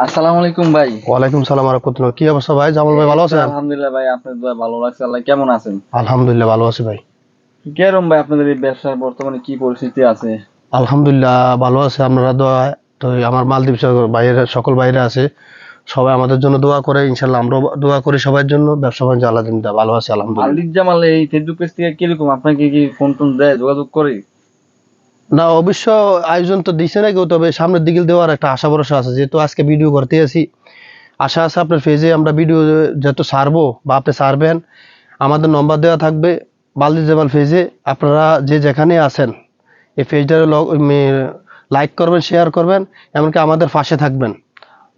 আসসালামু আলাইকুম ভাই। ওয়ালাইকুম সালাম রহমতুল্লাহ। কি অবস্থা ভাই? জামাল ভাই ভালো আছেন? আলহামদুলিল্লাহ ভাই আপনার দোয়া ভালো লাগছে। আল্লাহ কেমন আছেন? আলহামদুলিল্লাহ ভালো আছি ভাই। কেরম ভাই আপনাদের এই ব্যবসার বর্তমানে কি পরিস্থিতি আছে? আলহামদুলিল্লাহ ভালো আছে। আপনারা দোয়া তো আমার মালদ্বীপ বাইরে সকল বাইরে আছে। সবাই আমাদের জন্য দোয়া করে ইনশাল্লাহ আমরাও দোয়া করি সবার জন্য। ব্যবসা বাণিজ্য আল্লাহ ভালো আছে আলহামদুলিল্লাহ। মালিক জামাল এই ফেসবুক পেজ থেকে কীরকম? আপনাকে কি ফোন টোন দেয় যোগাযোগ করে? না, অবশ্য আয়োজন তো দিছে না কেউ, তবে সামনের দিকে দেওয়ার একটা আশা ভরসা আছে। যেহেতু আজকে ভিডিও করতে আছি, আশা আছে আপনার ফেজে আমরা ভিডিও যত সারবো বা আপনি সারবেন আমাদের নম্বর দেওয়া থাকবে বালদি জামাল ফেজে আপনারা যে যেখানে আছেন, এই পেজটা লাইক করবেন শেয়ার করবেন, এমনকি আমাদের পাশে থাকবেন।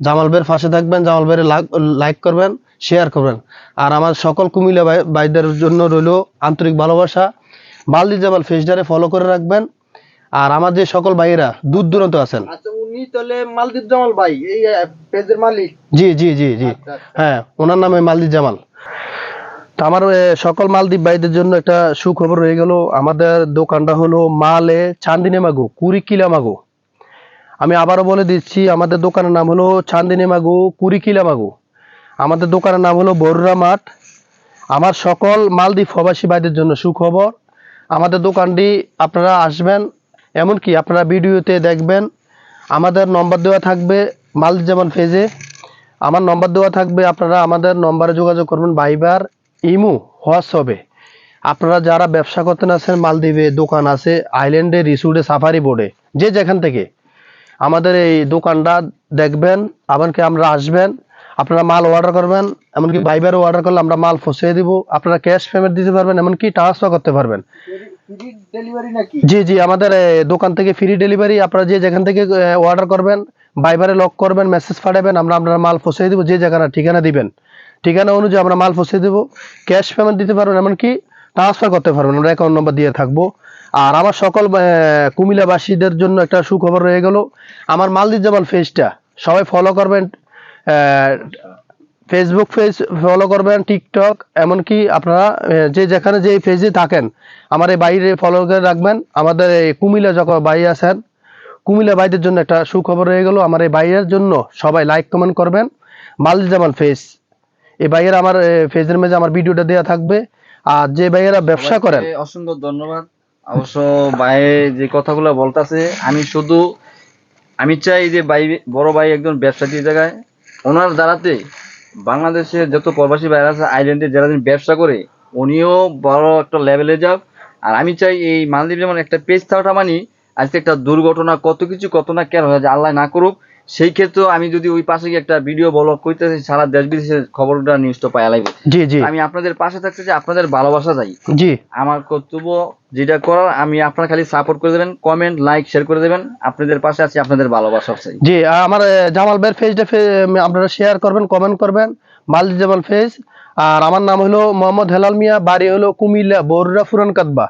জামাল ভাইয়ের পাশে থাকবেন, জামাল ভাইয়ের লাইক করবেন শেয়ার করবেন। আর আমার সকল কুমিল্লা ভাই- ভাইদের জন্য রইল আন্তরিক ভালোবাসা। বালদি জামাল পেজটারে ফলো করে রাখবেন। আর আমার যে সকল ভাইয়েরা দূর দূরান্ত আছেন। আচ্ছা উনি তাহলে মালদ্বীপ জামাল ভাই এই পেজের মালিক। জি জি জি জি। হ্যাঁ ওনার নামে মালদ্বীপ জামাল। তো আমার সকল মালদ্বীপ ভাইদের জন্য একটা সুখবর রয়ে গেল। আমাদের দোকানটা হলো মালে চান্দিনে মাগো কুড়ি কিলা মাগো। আমি আবারও বলে দিচ্ছি আমাদের দোকানের নাম হলো চান্দিনে মাগো কুড়ি কিলা মাগো। আমাদের দোকানের নাম হলো বরুরা মাঠ। আমার সকল মালদ্বীপ প্রবাসী ভাইদের জন্য সুখবর। আমাদের দোকানটি আপনারা আসবেন এমনকি আপনারা ভিডিওতে দেখবেন, আমাদের নম্বর দেওয়া থাকবে মালদ্বীপ জামান পেজে। আমার নম্বর দেওয়া থাকবে, আপনারা আমাদের নম্বরে যোগাযোগ করবেন ভাইবার ইমু হোয়াটসঅ্যাপে আপনারা যারা ব্যবসা করতে আছেন, মালদ্বীপে দোকান আছে আইল্যান্ডে রিসোর্টে সাফারি বোর্ডে যে যেখান থেকে, আমাদের এই দোকানটা দেখবেন, এমনকি আমরা আসবেন, আপনারা মাল অর্ডার করবেন, এমনকি ভাইবারও অর্ডার করলে আমরা মাল পৌঁছে দিব, আপনারা ক্যাশ পেমেন্ট দিতে পারবেন, এমনকি ট্রান্সফার করতে পারবেন। জি জি, আমাদের দোকান থেকে ফ্রি ডেলিভারি আপনারা যে যেখান থেকে অর্ডার করবেন বাইবারে লক করবেন মেসেজ পাঠাবেন, আমরা আপনার মাল পৌঁছে দেবো, যে জায়গাটা ঠিকানা দিবেন। ঠিকানা অনুযায়ী আমরা মাল পৌঁছে দেবো ক্যাশ পেমেন্ট দিতে পারবেন, এমনকি ট্রান্সফার করতে পারবেন, আমরা অ্যাকাউন্ট নম্বর দিয়ে থাকব। আর আমার সকল কুমিল্লাবাসীদের জন্য একটা সুখবর রয়ে গেল, আমার মালদ্বীপ জামাল পেজটা সবাই ফলো করবেন ফেসবুক পেজ ফলো করবেন টিকটক এমনকি আপনারা যে যেখানে যে পেজে থাকেন আমার এই বাইরে ফলো করে রাখবেন। আমাদের এই কুমিল্লা যখন ভাই আছেন, কুমিল্লা ভাইদের জন্য একটা সুখবর হয়ে গেল। আমার এই ভাইয়ের জন্য সবাই লাইক কমেন্ট করবেন। মালদ্বীপ জামাল ফেস এই ভাইয়ের আমার ফেজের মেজে আমার ভিডিওটা দেওয়া থাকবে। আর যে ভাইয়েরা ব্যবসা করেন অসংখ্য ধন্যবাদ। অবশ্য ভাই যে কথাগুলো বলতাছে, আমি শুধু, আমি চাই যে ভাই, বড় ভাই একজন ব্যবসায়ী জায়গায়, ওনার দ্বারাতে বাংলাদেশের যত প্রবাসী ভাইরা আছে আইল্যান্ডে যারা ব্যবসা করে, উনিও বড় একটা লেভেলে যাক। আর আমি চাই এই মালদ্বীপ যেমন একটা পেজ থাকাটা মানি আজকে একটা দুর্ঘটনা, কত কিছু, কত না কেন হয়ে যায় আল্লাহ না করুক সেই ক্ষেত্রে আমি যদি ওই পাশে গিয়ে একটা ভিডিও ব্লগ করতেছি সারা দেশ বিদেশের খবরটা নিউজটা পাই লাগবে জি জি। আমি আপনাদের পাশে থাকতে চাই আপনাদের ভালোবাসা চাই। জি। আমার কর্তব্য যেটা করার আমি আপনার খালি সাপোর্ট করে দেবেন কমেন্ট লাইক শেয়ার করে দেবেন। আপনাদের পাশে আছি আপনাদের ভালোবাসা চাই। জি আমার জামাল ভাইয়ের ফেজটা আপনারা শেয়ার করবেন কমেন্ট করবেন। মালদ্বীপ জামাল ফেজ আর আমার নাম হলো মোহাম্মদ হেলাল মিয়া বাড়ি হলো কুমিল্লা বরুরা ফুরান কাদবা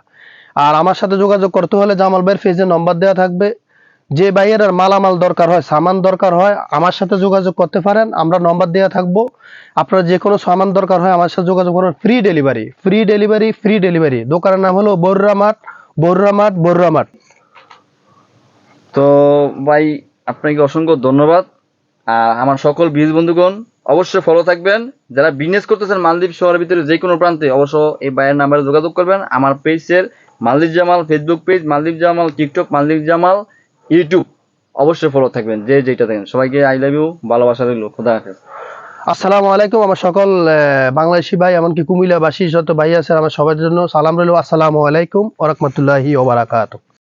আর আমার সাথে যোগাযোগ করতে হলে জামাল ভাইয়ের ফেজে নম্বর দেওয়া থাকবে। যে ভাইয়ের মালামাল দরকার হয়, সামান দরকার হয়, আমার সাথে যোগাযোগ করতে পারেন, আমরা নম্বর দেওয়া থাকব। আপনার যে কোনো সামান দরকার হয়, আমার সাথে যোগাযোগ করবেন free delivery free delivery free delivery দোকানের নাম হলো বরুরা মাঠ বরুরা মাঠ বরুরা মাঠ। তো ভাই, আপনাকে অসংখ্য ধন্যবাদ। আর আমার সকল বীজ বন্ধুগণ, অবশ্যই ফলো থাকবেন। যারা বিজনেস করতেছেন মালদ্বীপ শহরের ভিতরে যে কোনো প্রান্তে, অবশ্য এই ভাইয়ের নাম্বারে যোগাযোগ করবেন। আমার পেজের মালদ্বীপ জামাল ফেসবুক পেজ মালদ্বীপ জামাল টিকটক মালদ্বীপ জামাল। ইউটিউব অবশ্যই ফলো থাকবেন, যে যেটা থাকেন সবাইকে আই লাভ ইউ ভালোবাসা রইল, খোদা হাফেজ। আসসালামু আলাইকুম, আমার সকল বাংলাদেশি ভাই, এমনকি কুমিল্লাবাসী, যত ভাই আছে, আমার সবার জন্য সালাম রইল। আসসালামু আলাইকুম ওরকমতুল্লাহি ওবারাকাতুহ